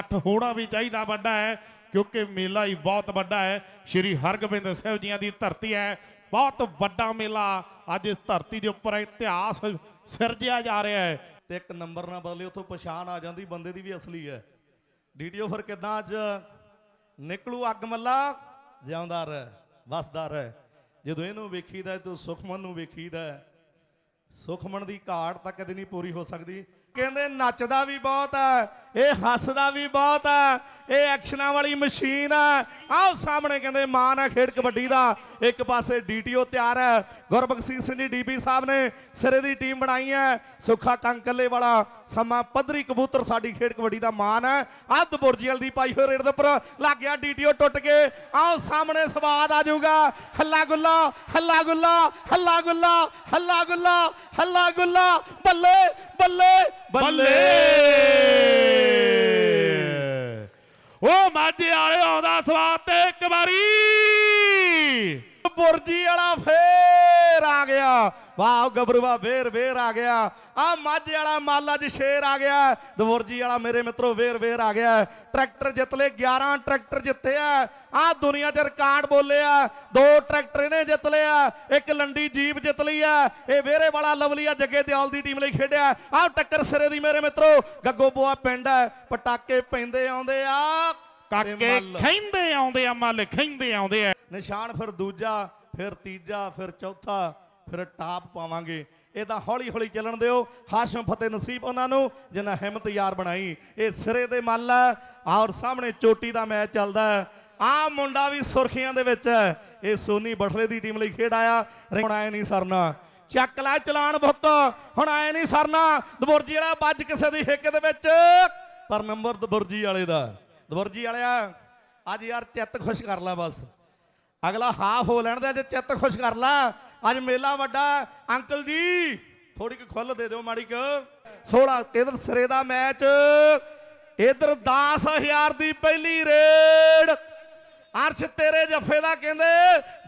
ਅੱਠ ਹੋਣਾ ਵੀ ਚਾਹੀਦਾ ਵੱਡਾ ਹੈ, ਕਿਉਂਕਿ ਮੇਲਾ ਹੀ ਬਹੁਤ ਵੱਡਾ ਹੈ। ਸ਼੍ਰੀ ਹਰਗੋਬਿੰਦ ਸਾਹਿਬ ਜੀਆਂ ਦੀ ਧਰਤੀ ਹੈ, ਬਹੁਤ ਵੱਡਾ ਮੇਲਾ। ਅੱਜ ਇਸ ਧਰਤੀ ਦੇ ਉੱਪਰ ਇਤਿਹਾਸ ਸਿਰਜਿਆ ਜਾ ਰਿਹਾ ਹੈ। ਤੇ ਇੱਕ ਨੰਬਰ ਨਾ ਬਦਲੇ ਉਥੋਂ ਪਛਾਣ ਆ ਜਾਂਦੀ, ਬੰਦੇ ਦੀ ਵੀ ਅਸਲੀ ਹੈ। ਡੀਡੀਓ ਫਿਰ ਕਿਦਾਂ ਅੱਜ ਨਿਕਲੂ ਅੱਗ ਮੱਲਾ? ਜਿਉਂਦਾ ਰਹਿ, ਵਸਦਾ ਰਹਿ। ਜਦੋਂ ਇਹਨੂੰ ਵੇਖੀਦਾ ਤੂੰ ਸੁਖਮਨ ਨੂੰ ਵੇਖੀਦਾ ਸੁਖਮਨ ਦੀ ਘਾਟ ਤਾਂ ਕਦੇ ਨਹੀਂ ਪੂਰੀ ਹੋ ਸਕਦੀ। ਕਹਿੰਦੇ ਨੱਚਦਾ ਵੀ ਬਹੁਤ ਹੈ, ਇਹ ਹੱਸਦਾ ਵੀ ਬਹੁਤ ਹੈ, ਇਹ ਐਕਸ਼ਨਾਂ ਵਾਲੀ ਮਸ਼ੀਨ ਹੈ। ਆਓ ਸਾਹਮਣੇ ਕਹਿੰਦੇ ਮਾਨ ਹੈ ਖੇਡ ਕਬੱਡੀ ਦਾ। ਇੱਕ ਪਾਸੇ ਡੀਟੀਓ ਤਿਆਰ ਹੈ। ਗੁਰਬਖਸ਼ ਸਿੰਘ ਜੀ ਡੀਪੀ ਸਾਹਿਬ ਨੇ ਸਿਰੇ ਦੀ ਟੀਮ ਬਣਾਈ ਹੈ। ਸੁੱਖਾ ਕੰਕਲੇ ਵਾਲਾ ਸਮਾਂ ਪੱਧਰੀ ਕਬੂਤਰ ਸਾਡੀ ਖੇਡ ਕਬੱਡੀ ਦਾ ਮਾਨ ਹੈ। ਅੱਧ ਬੁਰਜੀਲ ਦੀ ਪਾਈ ਹੋਈ ਰੇਡ ਦੇ ਉੱਪਰ ਲੱਗ ਗਿਆ ਡੀਟੀਓ ਟੁੱਟ ਕੇ। ਆਓ ਸਾਹਮਣੇ ਸਵਾਦ ਆ ਜਾਊਗਾ। ਹੱਲਾ ਗੁੱਲਾ ਹੱਲਾ ਗੁੱਲਾ ਹੱਲਾ ਗੁੱਲਾ ਹੱਲਾ ਗੁੱਲਾ ਹੱਲਾ ਗੁੱਲਾ, ਬੱਲੇ ਬੱਲੇ ਬੱਲੇ। ਉਹ ਮਾਝੇ ਵਾਲੇ ਆਉਂਦਾ ਸਵਾਦ ਤੇ ਇੱਕ ਵਾਰੀ। ਬੁਰਜੀ ਵਾਲਾ ਫੇਰ। ਆ ਗਿਆ। ਵਾਹ ਗੱਭਰੂਆ ਫੇਰ ਫੇਰ ਆ ਗਿਆ। ਆ ਮਾਝੇ ਵਾਲਾ ਮਾਲ ਅੱਜ ਸ਼ੇਰ ਆ ਗਿਆ। ਦਵੁਰਜੀ ਵਾਲਾ ਮੇਰੇ ਮਿੱਤਰੋ ਫੇਰ ਫੇਰ ਆ ਗਿਆ। ਟਰੈਕਟਰ ਜਿੱਤ ਲਏ 11 ਟਰੈਕਟਰ ਜਿੱਤੇ ਆ। ਆ ਦੁਨੀਆ 'ਚ ਰਿਕਾਰਡ ਬੋਲੇ ਆ। ਦੋ ਟਰੈਕਟਰ ਇਹਨੇ ਜਿੱਤ ਲਿਆ ਇੱਕ ਲੰਡੀ ਜੀਪ ਜਿੱਤ ਲਈ ਆ। ਇਹ ਵੇਰੇ ਵਾਲਾ ਲਵਲੀਆ ਜੱਗੇ ਦਿਆਲ ਦੀ ਟੀਮ ਲਈ ਖੇਡਿਆ। ਆ ਟੱਕਰ ਸਿਰੇ ਦੀ ਮੇਰੇ ਮਿੱਤਰੋ। ਗੱਗੋ ਬੋਆ ਪਿੰਡ ਹੈ ਪਟਾਕੇ ਪੈਂਦੇ ਆਉਂਦੇ ਆ। ਕਾਕੇ। ਖੈਂਦੇ ਆਉਂਦੇ ਆ ਮੱਲ ਖੈਂਦੇ ਆਉਂਦੇ ਆ। ਨਿਸ਼ਾਨ ਫਿਰ ਦੂਜਾ। ਫਿਰ ਤੀਜਾ, ਫਿਰ ਚੌਥਾ, ਫਿਰ ਟਾਪ ਪਾਵਾਂਗੇ। ਇਹ ਤਾਂ ਹੌਲੀ ਹੌਲੀ ਚੱਲਣ ਦਿਓ। ਹਾਸ਼ਮ ਫਤਿਹ ਨਸੀਬ ਉਹਨਾਂ ਨੂੰ, ਜਿਨ੍ਹਾਂ ਹਿੰਮਤ ਯਾਰ ਬਣਾਈ। ਇਹ ਸਿਰੇ ਦੇ ਮੱਲ ਹੈ ਔਰ ਸਾਹਮਣੇ ਚੋਟੀ ਦਾ ਮੈਚ ਚੱਲਦਾ ਹੈ। ਆ ਮੁੰਡਾ ਵੀ ਸੁਰਖੀਆਂ ਦੇ ਵਿੱਚ ਹੈ। ਇਹ ਸੋਨੀ ਬਠਲੇ ਦੀ ਟੀਮ ਲਈ ਖੇਡ ਆਇਆ। ਹੁਣ ਆਏ ਨਹੀਂ ਸਰਨਾ। ਚੱਕ ਲੈ ਚਲਾਨ ਬੁੱਕ। ਹੁਣ ਆਏ ਨਹੀਂ ਸਰਨਾ। ਦਬੁਰਜੀ ਵਾਲਾ ਵੱਜ ਕਿਸੇ ਦੀ ਹਿੱਕ ਦੇ ਵਿੱਚ। ਪਰ ਨੰਬਰ ਦਬੁਰਜੀ ਵਾਲੇ ਦਾ। ਦਬੁਰਜੀ ਵਾਲਿਆ, ਅੱਜ ਯਾਰ ਚਿੱਤ ਖੁਸ਼ ਕਰ ਲੈ ਬਸ। ਅਗਲਾ ਹਾਫ ਹੋ ਲੈਣ ਦੇ ਅੱਜ ਚਿੱਤ ਖੁਸ਼ ਕਰ ਲਾ। ਅੱਜ ਮੇਲਾ ਵੱਡਾ। ਅੰਕਲ ਜੀ ਥੋੜੀ ਕੁ ਖੁੱਲ ਦੇ ਦਿਓ ਮਾੜੀ ਕੁ। 16 ਇਧਰ ਸਿਰੇ ਦਾ ਮੈਚ। ਇਧਰ 10000 ਦੀ ਪਹਿਲੀ ਰੇਡ। ਅਰਸ਼ ਤੇਰੇ ਜੱਫੇ ਦਾ ਕਹਿੰਦੇ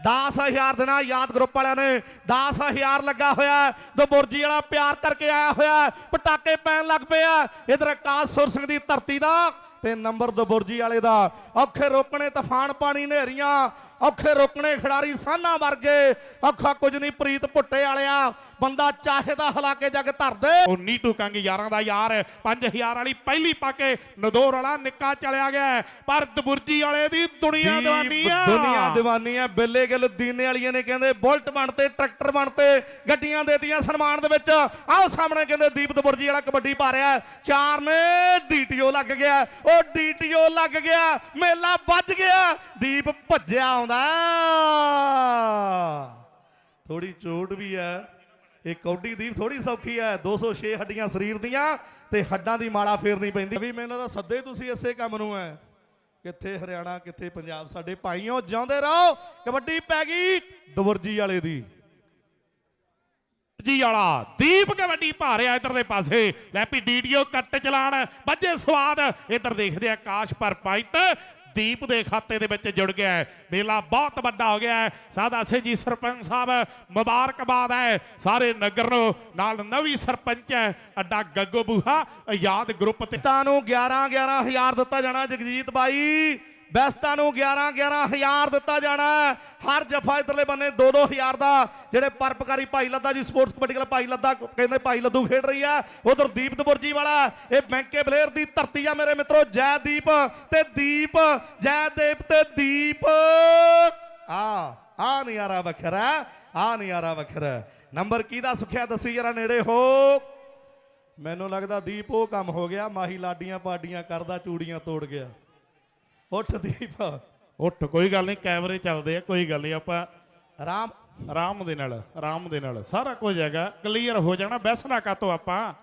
10000 ਦੇਣਾ ਯਾਦ ਗਰੁੱਪ ਵਾਲਿਆਂ ਨੇ। 10000 ਲੱਗਾ ਹੋਇਆ। ਦੋ ਬੁਰਜੀ ਵਾਲਾ ਪਿਆਰ ਕਰਕੇ ਆਇਆ ਹੋਇਆ। ਪਟਾਕੇ ਪੈਣ ਲੱਗ ਪਏ ਆ। ਇਧਰ ਆਕਾਸ਼ ਸੁਰ ਸਿੰਘ ਦੀ ਧਰਤੀ ਦਾ ਤੇ ਨੰਬਰ ਦੋ ਬੁਰਜੀ ਵਾਲੇ ਦਾ। ਔਖੇ ਰੋਕਣੇ ਤੂਫਾਨ ਪਾਣੀ ਨੇਰੀਆਂ ਔਖੇ ਰੋਕਣੇ ਖਿਡਾਰੀ ਸਾਨਾ ਵਰਗੇ। ਔਖਾ ਕੁਝ ਨਹੀਂ ਪ੍ਰੀਤ ਭੁੱਟੇ ਵਾਲਿਆ। ਬੰਦਾ ਚਾਹੇ ਦਾ ਹਲਾ ਕੇ ਜੱਗ ਧਰ ਦੇ। ਉਹ ਨੀਟੂ ਕੰਗ ਯਾਰਾਂ ਦਾ ਯਾਰ 5000 ਵਾਲੀ ਪਹਿਲੀ ਪਾ ਕੇ ਨਦੌਰ ਵਾਲਾ ਨਿੱਕਾ ਚਲਿਆ ਗਿਆ। ਪਰ ਦਬੁਰਜੀ ਵਾਲੇ ਦੀ ਦੁਨੀਆ ਦੀਵਾਨੀ ਆ। ਦੁਨੀਆ ਦੀਵਾਨੀ ਆ। ਬਿੱਲੇ ਗਿੱਲ ਦੀਨੇ ਵਾਲੀਆਂ ਨੇ ਕਹਿੰਦੇ ਬੁਲਟ ਬਣਤੇ ਟਰੈਕਟਰ ਬਣਤੇ ਗੱਡੀਆਂ ਦੇਤੀਆਂ ਸਨਮਾਨ ਦੇ ਵਿੱਚ। ਆਓ ਸਾਹਮਣੇ ਕਹਿੰਦੇ ਦੀਪ ਦਬੁਰਜੀ ਵਾਲਾ ਕਬੱਡੀ ਪਾ ਰਿਹਾ ਚਾਰ ਨੇ ਡੀਟੀਓ ਲੱਗ ਗਿਆ। ਉਹ ਡੀਟੀਓ ਲੱਗ ਗਿਆ। ਮੇਲਾ ਵੱਜ ਗਿਆ। ਦੀਪ ਭੱਜਿਆ ਆਉਂਦਾ ਥੋੜੀ ਚੋਟ ਵੀ ਹੈ। ਇਹ ਕੌਡੀ ਦੀਪ ਥੋੜੀ ਸੌਖੀ ਹੈ। 206 ਹੱਡੀਆਂ ਸਰੀਰ ਦੀਆਂ ਤੇ ਹੱਡਾਂ ਦੀ ਮਾਲਾ ਫੇਰਨੀ ਪੈਂਦੀ। ਵੀ ਮੈਨੂੰ ਤਾਂ ਸੱਦੇ ਤੁਸੀਂ ਇਸੇ ਕੰਮ ਨੂੰ ਹੈ ਕਿੱਥੇ ਹਰਿਆਣਾ, ਕਿੱਥੇ ਪੰਜਾਬ, ਸਾਡੇ ਭਾਈਓ, ਜਿਉਂਦੇ ਰਹੋ। ਕਬੱਡੀ ਪੈ ਗਈ ਦਵਰਜੀ ਵਾਲੇ ਦੀ। ਜੀ ਵਾਲਾ, ਦੀਪ ਕਬੱਡੀ ਪਾ ਰਿਹਾ ਇਧਰ ਦੇ ਪਾਸੇ। ਲੈ ਪੀ ਡੀਡੀਓ ਕੱਟ ਚਲਾਣ, ਵੱਜੇ ਸਵਾਦ। ਇਧਰ ਦੇਖਦੇ ਆ ਕਾਸ਼ ਪਰ ਪਾਈਟ। ਦੀਪ ਦੇ ਖਾਤੇ ਦੇ ਵਿੱਚ ਜੁੜ ਗਿਆ ਹੈ। ਮੇਲਾ ਬਹੁਤ ਵੱਡਾ ਹੋ ਗਿਆ ਹੈ। ਸਾਦਾ ਸਿੰਘ ਜੀ, ਸਰਪੰਚ ਸਾਹਿਬ, ਮੁਬਾਰਕਬਾਦ ਹੈ। ਸਾਰੇ ਨਗਰ ਨੂੰ ਨਾਲ ਨਵੀਂ ਸਰਪੰਚ ਹੈ। ਅੱਡਾ ਗੱਗੋ ਬੂਹਾ, ਆਜ਼ਾਦ ਗਰੁੱਪ ਤੇ। ਤਾਂ ਨੂੰ 11 11000 ਦਿੱਤਾ ਜਾਣਾ ਜਗਜੀਤ ਬਾਈ। ਬੈਸਤਾਂ ਨੂੰ 11 11000 ਦਿੱਤਾ ਜਾਣਾ ਹਰ ਜਫਾ ਇਧਰਲੇ ਬੰਨੇ 2 2000 ਦਾ। ਜਿਹੜੇ ਪਰਪਕਾਰੀ ਭਾਈ ਲੱਦਾ ਜੀ, ਸਪੋਰਟਸ ਕਬੱਡੀ ਵਾਲਾ ਭਾਈ ਲੱਦਾ, ਕਹਿੰਦੇ ਭਾਈ ਲੱਦੂ ਖੇਡ ਰਹੀ ਆ ਉਧਰ ਦੀਪ ਦਬੁਰਜੀ ਵਾਲਾ, ਇਹ ਬੈਂਕੇ ਬਲੇਅਰ ਦੀ ਧਰਤੀ ਆ ਮੇਰੇ ਮਿੱਤਰੋ ਜੈਦੀਪ ਤੇ ਦੀਪ, ਜੈ ਦੇਵ ਤੇ ਦੀਪ। ਆ ਆ ਨਜ਼ਾਰਾ ਵੱਖਰਾ ਆ ਨਜ਼ਾਰਾ ਵੱਖਰਾ ਨੰਬਰ ਕਿਹਦਾ ਸੁਖਿਆ ਦੱਸੀ ਜਰਾ ਨੇੜੇ ਹੋ। ਮੈਨੂੰ ਲੱਗਦਾ ਦੀਪ ਉਹ ਕੰਮ ਹੋ ਗਿਆ, ਮਾਹੀ ਲਾਡੀਆਂ ਪਾਡੀਆਂ ਕਰਦਾ, ਚੂੜੀਆਂ ਤੋੜ ਗਿਆ। ਉੱਠ ਦੀਪ ਉੱਠ ਕੋਈ ਗੱਲ ਨਹੀਂ ਕੈਮਰੇ ਚੱਲਦੇ ਆ ਕੋਈ ਗੱਲ ਨਹੀਂ ਆਪਾਂ ਰਾਮ ਆਰਾਮ ਦੇ ਨਾਲ ਆਰਾਮ ਦੇ ਨਾਲ ਸਾਰਾ ਕੁਝ ਹੈਗਾ ਕਲੀਅਰ ਹੋ ਜਾਣਾ ਬੈਸਣਾ ਕਾਤੋਂ ਆਪਾਂ।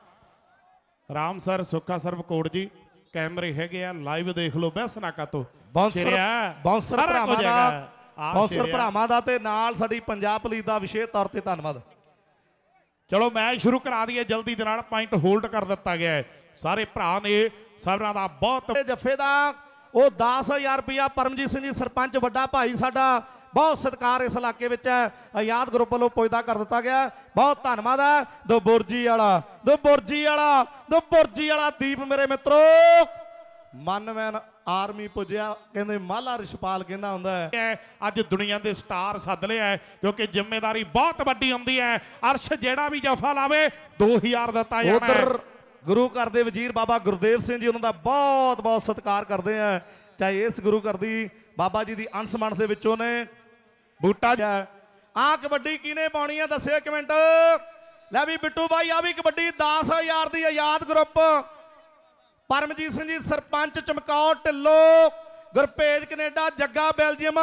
ਰਾਮ ਸਰ ਸੁੱਖਾ ਸਰਬ ਕੋਟ ਜੀ ਕੈਮਰੇ ਹੈਗੇ ਆ ਲਾਈਵ ਦੇਖ ਲਓ ਬੈਸਣਾ ਕਾਤੋਂ ਬਾਉਂਸਰ ਬਾਉਂਸਰ ਸਾਰਾ ਭਰਾਵਾਂ ਦਾ ਬਾਉਂਸਰ। ਭਰਾਵਾਂ ਦਾ ਤੇ ਨਾਲ ਸਾਡੀ ਪੰਜਾਬ ਪੁਲਿਸ ਦਾ ਵਿਸ਼ੇਸ਼ ਤੌਰ ਤੇ ਧੰਨਵਾਦ। ਚਲੋ ਮੈਚ ਸ਼ੁਰੂ ਕਰਾ ਦਈਏ ਜਲਦੀ ਦੇ ਨਾਲ ਪੁਆਇੰਟ ਹੋਲਡ ਕਰ ਦਿੱਤਾ ਗਿਆ ਹੈ। ਸਾਰੇ ਭਰਾ ਨੇ ਸਭਰਾਂ ਦਾ ਬਹੁਤ ਜੱਫੇ ਦਾ ਉਹ 10000 ਰੁਪਇਆ ਪਰਮਜੀਤ ਸਿੰਘ ਜੀ ਸਰਪੰਚ ਵੱਡਾ ਭਾਈ ਸਾਡਾ ਬਹੁਤ ਸਤਿਕਾਰ ਇਸ ਇਲਾਕੇ ਵਿੱਚ ਹੈ। ਆਜ਼ਾਦ ਗਰੁੱਪ ਵੱਲੋਂ ਪੁੱਜਦਾ ਕਰ ਦਿੱਤਾ ਗਿਆ ਬਹੁਤ ਧੰਨਵਾਦ ਹੈ। ਦੋ ਬੁਰਜੀ ਵਾਲਾ ਦੋ ਬੁਰਜੀ ਵਾਲਾ ਦੋ ਬੁਰਜੀ ਵਾਲਾ ਦੀਪ ਮੇਰੇ ਮਿੱਤਰੋ। ਮਨਮੈਨ ਆਰਮੀ ਪੁੱਜਿਆ ਕਹਿੰਦੇ ਮਾਲਾ ਰਿਸ਼ਪਾਲ ਕਹਿੰਦਾ ਹੁੰਦਾ ਹੈ। ਅੱਜ ਦੁਨੀਆ ਦੇ ਸਟਾਰ ਸੱਦ ਲਿਆ ਕਿਉਂਕਿ ਜ਼ਿੰਮੇਵਾਰੀ ਬਹੁਤ ਵੱਡੀ ਹੁੰਦੀ ਹੈ। ਅਰਸ਼ ਜਿਹੜਾ ਵੀ ਜਫਾ ਲਾਵੇ 2000 ਦਿੱਤਾ ਜਾਣਾ ਹੈ। ਗੁਰੂ ਘਰ ਦੇ ਵਜ਼ੀਰ ਬਾਬਾ ਗੁਰਦੇਵ ਸਿੰਘ ਜੀ ਉਹਨਾਂ ਦਾ ਬਹੁਤ ਬਹੁਤ ਸਤਿਕਾਰ ਕਰਦੇ ਆ। ਚਾਹੇ ਇਸ ਗੁਰੂ ਘਰ ਦੀ ਬਾਬਾ ਜੀ ਦੀ ਅੰਸ਼ ਮੰਨ ਦੇ ਵਿੱਚੋਂ ਨੇ। ਬੂਟਾ ਜੀ- ਆ ਕਬੱਡੀ ਕਿਨੇ ਪਾਉਣੀ ਆ ਦੱਸਿਓ ਇੱਕ ਮਿੰਟ। ਲੈ ਵੀ ਬਿੱਟੂ ਬਾਈ ਆ ਵੀ ਕਬੱਡੀ 10000 ਦੀ Azad group. Paramjit Singh ji sarpanch Chamkaur Dhillo. Gurpej Canada Jagga Belgium.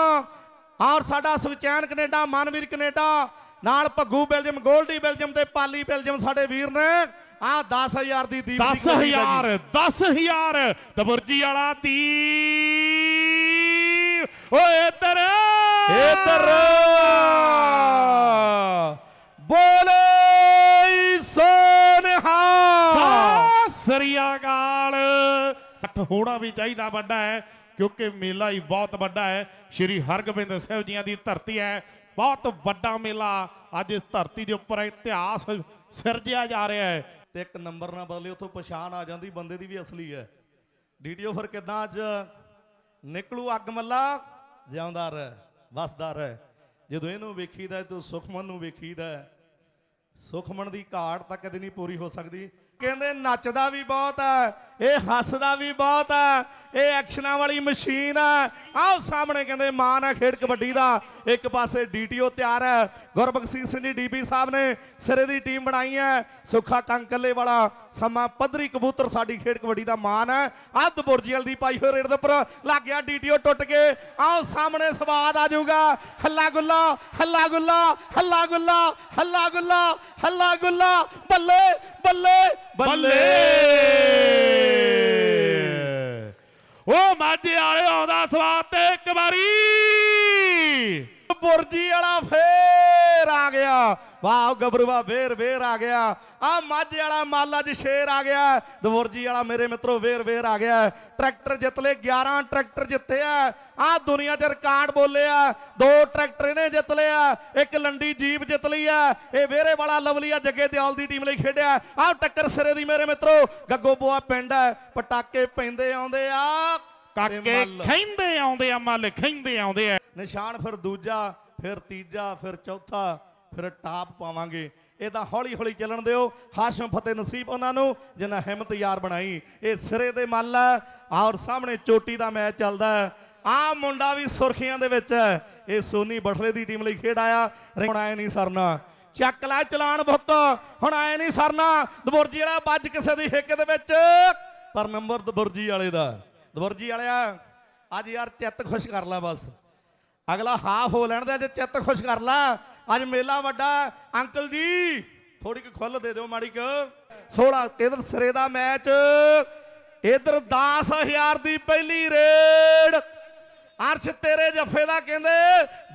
ਔਰ ਸਾਡਾ ਸੁਖਚੈਨ ਕੈਨੇਡਾ ਮਨਵੀਰ ਕੈਨੇਡਾ। ਨਾਲ ਭੱਗੂ ਬੈਲਜੀਅਮ ਗੋਲਡੀ ਬੈਲਜੀਅਮ ਤੇ ਪਾਲੀ ਬੈਲਜੀਅਮ ਸਾਡੇ ਵੀਰ ਨੇ। ਆ 10000 ਦੀ ਦੀਪ ਦੀ ਕਬੱਡੀ ਦਾ ਜੀ। 10000 10000 ਦਬੁਰਜੀ ਵਾਲਾ ਤੀ ਓਏ ਇੱਧਰ। ਇਧਰ। ਬੋਲੇ ਸੋਨਹਾ। ਸਤਿ ਸ੍ਰੀ ਅਕਾਲ। ਸੱਠ ਹੋਣਾ ਵੀ ਚਾਹੀਦਾ ਵੱਡਾ ਹੈ ਕਿਉਂਕਿ ਮੇਲਾ ਹੀ ਬਹੁਤ ਵੱਡਾ ਹੈ। ਸ਼੍ਰੀ ਹਰਗੋਬਿੰਦ ਸਾਹਿਬ ਜੀਆਂ ਦੀ ਧਰਤੀ ਹੈ ਬਹੁਤ ਵੱਡਾ ਮੇਲਾ। ਅੱਜ ਇਸ ਧਰਤੀ ਦੇ ਉੱਪਰ ਇਤਿਹਾਸ ਸਿਰਜਿਆ ਜਾ ਰਿਹਾ ਹੈ। ਤੇ ਇੱਕ ਨੰਬਰ ਨਾ ਬਦਲੇ ਉੱਥੋਂ ਪਛਾਣ ਆ ਜਾਂਦੀ, ਬੰਦੇ ਦੀ ਵੀ ਅਸਲੀ ਹੈ। ਡੀਡੀਓ ਫਿਰ ਕਿਦਾਂ ਅੱਜ ਨਿਕਲੂ ਅੱਗ ਮੱਲਾ? ਜਿਉਂਦਾ ਰਹਿ, ਵਸਦਾ ਰਹਿ। ਜਦੋਂ ਇਹਨੂੰ ਵੇਖੀਦਾ ਤੂੰ ਸੁਖਮਨ ਨੂੰ ਵੇਖੀਦਾ, ਸੁਖਮਨ ਦੀ ਘਾਟ ਤਾਂ ਕਦੇ ਨਹੀਂ ਪੂਰੀ ਹੋ ਸਕਦੀ। ਕਹਿੰਦੇ, ਨੱਚਦਾ ਵੀ ਬਹੁਤ ਹੈ। ਇਹ ਹੱਸਦਾ ਵੀ ਬਹੁਤ ਹੈ ਇਹ ਐਕਸ਼ਨਾਂ ਵਾਲੀ ਮਸ਼ੀਨ ਹੈ ਆਹ ਸਾਹਮਣੇ ਕਹਿੰਦੇ ਮਾਨ ਹੈ ਖੇਡ ਕਬੱਡੀ ਦਾ। ਇੱਕ ਪਾਸੇ ਡੀਟੀਓ ਤਿਆਰ ਹੈ ਗੁਰਬਖਸ਼ੀਸ਼ ਸਿੰਘ ਜੀ ਡੀਪੀ ਸਾਹਿਬ ਨੇ ਸਿਰੇ ਦੀ ਟੀਮ ਬਣਾਈ ਹੈ ਸੁੱਖਾ ਕੰਕਲੇ ਵਾਲਾ ਸਮਾਂ ਪੱਧਰੀ ਕਬੂਤਰ ਸਾਡੀ ਖੇਡ ਕਬੱਡੀ ਦਾ ਮਾਨ ਹੈ ਅੱਧ ਬੁਰਜੀਲ ਦੀ ਪਾਈ ਹੋਈ ਰੇਡ ਦੇ ਉੱਪਰ। ਲੱਗ ਗਿਆ ਡੀਟੀਓ ਟੁੱਟ ਕੇ। ਆਹ ਸਾਹਮਣੇ ਸਵਾਦ ਆ ਜਾਊਗਾ। ਹੱਲਾ ਗੁੱਲਾ ਹੱਲਾ ਗੁੱਲਾ ਹੱਲਾ ਗੁੱਲਾ ਹੱਲਾ ਗੁੱਲਾ ਹੱਲਾ ਗੁੱਲਾ। ਬੱਲੇ ਬੱਲੇ। ਬੱਲੇ। ਉਹ ਮਾਝੇ ਵਾਲੇ ਆਉਂਦਾ ਸਵਾਦ ਤੇ ਇੱਕ ਵਾਰੀ। ਬੁਰਜੀ ਵਾਲਾ ਫੇਰ। ਆ ਗਿਆ। ਵਾਹ ਗੱਭਰੂਆ ਫੇਰ ਫੇਰ ਆ ਗਿਆ। ਆ ਮਾਝੇ ਵਾਲਾ ਮਾਲ ਅੱਜ ਸ਼ੇਰ ਆ ਗਿਆ। ਦਵੁਰਜੀ ਵਾਲਾ ਮੇਰੇ ਮਿੱਤਰੋ ਫੇਰ ਫੇਰ ਆ ਗਿਆ। ਟਰੈਕਟਰ ਜਿੱਤ ਲਏ 11 ਟਰੈਕਟਰ ਜਿੱਤੇ ਆ। ਆ ਦੁਨੀਆ 'ਚ ਰਿਕਾਰਡ ਬੋਲੇ ਆ। ਦੋ ਟਰੈਕਟਰ ਇਹਨੇ ਜਿੱਤ ਲਿਆ ਇੱਕ ਲੰਡੀ ਜੀਪ ਜਿੱਤ ਲਈ ਆ। ਇਹ ਵੇਰੇ ਵਾਲਾ ਲਵਲੀ ਆ ਜੱਗੇ ਦਿਆਲ ਦੀ ਟੀਮ ਲਈ ਖੇਡਿਆ। ਆ ਟੱਕਰ ਸਿਰੇ ਦੀ ਮੇਰੇ ਮਿੱਤਰੋ। ਗੱਗੋਬੋਆ ਪਿੰਡ ਹੈ ਪਟਾਕੇ ਪੈਂਦੇ ਆਉਂਦੇ ਆ। ਕਾਕੇ। ਖੈਂਦੇ ਆਉਂਦੇ ਆ ਮੱਲ ਖੈਂਦੇ ਆਉਂਦੇ ਆ। ਨਿਸ਼ਾਨ ਫਿਰ ਦੂਜਾ ਫਿਰ ਤੀਜਾ ਫਿਰ ਚੌਥਾ। ਫਿਰ ਟਾਪ ਪਾਵਾਂਗੇ। ਇਹ ਤਾਂ ਹੌਲੀ ਹੌਲੀ ਚੱਲਣ ਦਿਓ। ਹਾਸ਼ਮ ਫਤਿਹ ਨਸੀਬ ਉਹਨਾਂ ਨੂੰ, ਜਿਨ੍ਹਾਂ ਹਿੰਮਤ ਯਾਰ ਬਣਾਈ। ਇਹ ਸਿਰੇ ਦੇ ਮੱਲ ਹੈ ਔਰ ਸਾਹਮਣੇ ਚੋਟੀ ਦਾ ਮੈਚ ਚੱਲਦਾ ਹੈ। ਆ ਮੁੰਡਾ ਵੀ ਸੁਰਖੀਆਂ ਦੇ ਵਿੱਚ ਹੈ। ਇਹ ਸੋਨੀ ਬਠਲੇ ਦੀ ਟੀਮ ਲਈ ਖੇਡ ਆਇਆ। ਹੁਣ ਆਏ ਨਹੀਂ ਸਰਨਾ। ਚੱਕ ਲੈ ਚਲਾਨ ਬੁੱਤ ਹੁਣ ਆਏ ਨਹੀਂ ਸਰਨਾ। ਦਬੁਰਜੀ ਵਾਲਾ ਵੱਜ ਕਿਸੇ ਦੀ ਹਿੱਕ ਦੇ ਵਿੱਚ। ਪਰ ਨੰਬਰ ਦਬੁਰਜੀ ਵਾਲੇ ਦਾ। ਦਬੁਰਜੀ ਵਾਲਿਆ, ਅੱਜ ਯਾਰ ਚਿੱਤ ਖੁਸ਼ ਕਰ ਲੈ ਬਸ। ਅਗਲਾ ਹਾ ਹੋ ਲੈਣ ਦੇ, ਅੱਜ ਚਿੱਤ ਖੁਸ਼ ਕਰ ਲੈ। ਅੱਜ ਮੇਲਾ ਵੱਡਾ ਅੰਕਲ ਜੀ ਥੋੜੀ ਕੁ ਖੁੱਲ ਦੇ ਦਿਓ ਮਾੜੀ ਕੁ। 16 ਇਧਰ ਸਿਰੇ ਦਾ ਮੈਚ। ਇਧਰ 10000 ਦੀ ਪਹਿਲੀ ਰੇਡ। ਅਰਸ਼ ਤੇਰੇ ਜੱਫੇ ਦਾ ਕਹਿੰਦੇ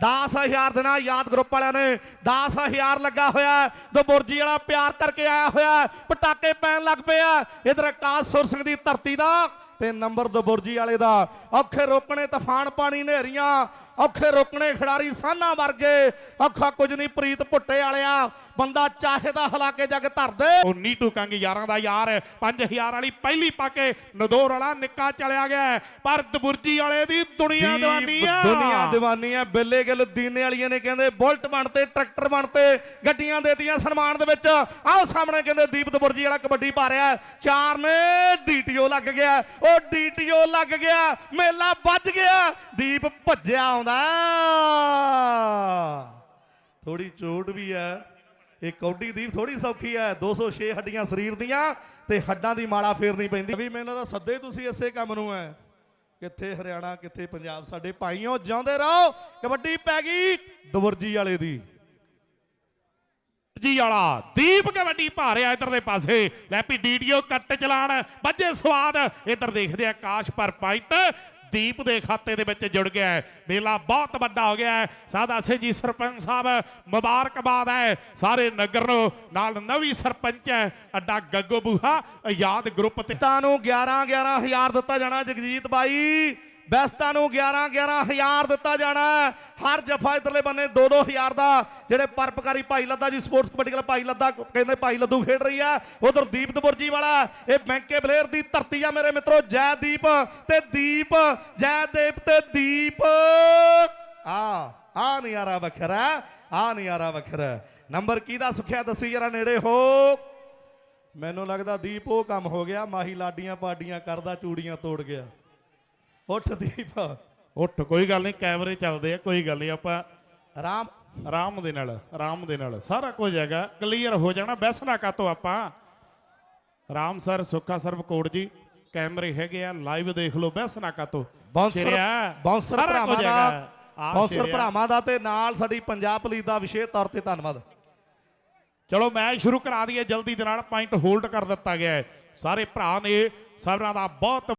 10000 ਦੇਣਾ ਯਾਦ ਗਰੁੱਪ ਵਾਲਿਆਂ ਨੇ। 10000 ਲੱਗਾ ਹੋਇਆ ਦੋ ਵਾਲਾ ਪਿਆਰ ਕਰਕੇ ਆਇਆ ਹੋਇਆ ਪਟਾਕੇ ਪੈਣ ਲੱਗ ਪਏ ਆ। ਇਧਰ ਆਕਾਸ਼ ਸੁਰ ਸਿੰਘ ਦੀ ਧਰਤੀ ਦਾ ਤੇ ਨੰਬਰ ਦੋ ਵਾਲੇ ਦਾ। ਔਖੇ ਰੋਕਣੇ, ਤੂਫਾਨ ਪਾਣੀ ਨੇਰੀਆਂ ਔਖੇ ਰੋਕਣੇ ਖਿਡਾਰੀ ਸਾਨਾ ਵਰਗੇ ਔਖਾ ਕੁਝ ਨਹੀਂ ਪ੍ਰੀਤ ਭੁੱਟੇ ਵਾਲਿਆ। ਬੰਦਾ ਚਾਹੇ ਦਾ ਹਲਾ ਕੇ ਜੱਗ ਧਰ ਦੇ। ਉਹ ਨੀਟੂ ਕੰਗ ਯਾਰਾਂ ਦਾ ਯਾਰ 5000 ਵਾਲੀ ਪਹਿਲੀ ਪਾ ਕੇ ਨਦੌਰ ਵਾਲਾ ਨਿੱਕਾ ਚਲਿਆ ਗਿਆ। ਪਰ ਦਬੁਰਜੀ ਵਾਲੇ ਦੀ ਦੁਨੀਆ ਦੀਵਾਨੀ ਆ। ਦੁਨੀਆ ਦੀਵਾਨੀ ਆ। ਬਿੱਲੇ ਗਿੱਲ ਦੀਨੇ ਵਾਲੀਆਂ ਨੇ ਕਹਿੰਦੇ ਬੁਲਟ ਬਣਤੇ ਟਰੈਕਟਰ ਬਣਤੇ ਗੱਡੀਆਂ ਦੇਤੀਆਂ ਸਨਮਾਨ ਦੇ ਵਿੱਚ। ਆਓ ਸਾਹਮਣੇ ਕਹਿੰਦੇ ਦੀਪ ਦਬੁਰਜੀ ਵਾਲਾ ਕਬੱਡੀ ਪਾ ਰਿਹਾ। ਚਾਰ ਨੇ ਡੀਟੀਓ ਲੱਗ ਗਿਆ ਉਹ ਡੀਟੀਓ ਲੱਗ ਗਿਆ ਮੇਲਾ ਵੱਜ ਗਿਆ ਦੀਪ ਭੱਜਿਆ ਆਉਂਦਾ ਥੋੜੀ ਚੋਟ ਵੀ ਹੈ। ਇਹ ਕੌਡੀ ਦੀਪ ਥੋੜੀ ਸੌਖੀ ਹੈ 206 ਹੱਡੀਆਂ ਸਰੀਰ ਦੀਆਂ ਤੇ ਹੱਡਾਂ ਦੀ ਮਾਲਾ ਫੇਰਨੀ ਪੈਂਦੀ। ਵੀ ਮੈਨੂੰ ਤਾਂ ਸੱਦੇ ਤੁਸੀਂ ਇਸੇ ਕੰਮ ਨੂੰ ਹੈ ਕਿੱਥੇ ਹਰਿਆਣਾ, ਕਿੱਥੇ ਪੰਜਾਬ, ਸਾਡੇ ਭਾਈਓ ਜਿਉਂਦੇ ਰਹੋ। ਕਬੱਡੀ ਪੈ ਗਈ ਦਵਰਜੀ ਵਾਲੇ ਦੀ। ਜੀ ਵਾਲਾ, ਦੀਪ ਕਬੱਡੀ ਪਾ ਰਿਹਾ ਇਧਰ ਦੇ ਪਾਸੇ। ਲੈ ਪੀ ਡੀਡੀਓ ਕੱਟ ਚਲਾਣ, ਵੱਜੇ ਸਵਾਦ। ਇਧਰ ਦੇਖਦੇ ਆ ਕਾਸ਼ ਪਰ ਪਾਈਟ ਦੀਪ ਦੇ ਖਾਤੇ ਦੇ ਵਿੱਚ ਜੁੜ ਗਿਆ ਹੈ। ਮੇਲਾ ਬਹੁਤ ਵੱਡਾ ਹੋ ਗਿਆ ਹੈ। ਸਾਦਾ ਸੇ ਜੀ, ਸਰਪੰਚ ਸਾਹਿਬ, ਮੁਬਾਰਕਬਾਦ ਹੈ। ਸਾਰੇ ਨਗਰ ਨੂੰ ਨਾਲ ਨਵੀਂ ਸਰਪੰਚ ਹੈ। ਅੱਡਾ ਗੱਗੋ ਬੂਹਾ, ਆਜ਼ਾਦ ਗਰੁੱਪ ਤੇ। ਤਾਂ ਨੂੰ 11 11000 ਦਿੱਤਾ ਜਾਣਾ ਜਗਜੀਤ ਬਾਈ। ਬੈਸਤਾਂ ਨੂੰ 11 11000 ਦਿੱਤਾ ਜਾਣਾ ਹਰ ਜਫਾ ਇਧਰਲੇ ਬੰਨੇ 2 2000 ਦਾ। ਜਿਹੜੇ ਪਰਪਕਾਰੀ ਭਾਈ ਲੱਦਾ ਜੀ, ਸਪੋਰਟਸ ਕਬੱਡੀ ਵਾਲਾ ਭਾਈ ਲੱਦਾ, ਕਹਿੰਦੇ ਭਾਈ ਲੱਦੂ ਖੇਡ ਰਹੀ ਆ ਉਧਰ ਦੀਪ ਦਬੁਰਜੀ ਵਾਲਾ, ਇਹ ਬੈਂਕੇ ਬਲੇਅਰ ਦੀ ਧਰਤੀ ਆ ਮੇਰੇ ਮਿੱਤਰੋ ਜੈਦੀਪ ਤੇ ਦੀਪ ਜੈਦੀਪ ਤੇ ਦੀਪ। ਆ ਆ ਨਜ਼ਾਰਾ ਵੱਖਰਾ, ਆ ਨਜ਼ਾਰਾ ਵੱਖਰਾ। ਨੰਬਰ ਕਿਹਦਾ ਸੁਖਿਆ ਦੱਸੀ ਜਰਾ ਨੇੜੇ ਹੋ। ਮੈਨੂੰ ਲੱਗਦਾ ਦੀਪ ਉਹ ਕੰਮ ਹੋ ਗਿਆ, ਮਾਹੀ ਲਾਡੀਆਂ ਪਾਡੀਆਂ ਕਰਦਾ, ਚੂੜੀਆਂ ਤੋੜ ਗਿਆ। ਉੱਠ ਦੀਪ। ਉੱਠ ਕੋਈ ਗੱਲ ਨਹੀਂ ਕੈਮਰੇ ਚੱਲਦੇ ਆ ਕੋਈ ਗੱਲ ਨਹੀਂ ਆਪਾਂ ਰਾਮ। ਆਰਾਮ ਦੇ ਨਾਲ ਆਰਾਮ ਦੇ ਨਾਲ ਸਾਰਾ ਕੁਝ ਹੈਗਾ ਕਲੀਅਰ ਹੋ ਜਾਣਾ ਬੈਸ ਨਾ ਕਾਤੋਂ ਆਪਾਂ। ਰਾਮ ਸਰ ਸੁੱਖਾ ਸਰਬ ਕੋਟ ਜੀ ਕੈਮਰੇ ਹੈਗੇ ਆ ਲਾਈਵ ਦੇਖ ਲਓ ਬੈਸ ਨਾ ਕਾਤੋਂ ਬਾਉਂਸਰ ਬਾਉਂਸਰ ਸਾਰਾ ਭਰਾਵਾਂ ਦਾ ਬਾਉਂਸਰ। ਭਰਾਵਾਂ ਦਾ ਤੇ ਨਾਲ ਸਾਡੀ ਪੰਜਾਬ ਪੁਲਿਸ ਦਾ ਵਿਸ਼ੇਸ਼ ਤੌਰ ਤੇ ਧੰਨਵਾਦ। ਚਲੋ ਮੈਚ ਸ਼ੁਰੂ ਕਰਾ ਦਈਏ ਜਲਦੀ ਦੇ ਨਾਲ ਪੁਆਇੰਟ ਹੋਲਡ ਕਰ ਦਿੱਤਾ ਗਿਆ ਹੈ। ਸਾਰੇ ਭਰਾ ਨੇ ਸਭਨਾਂ ਦਾ ਬਹੁਤ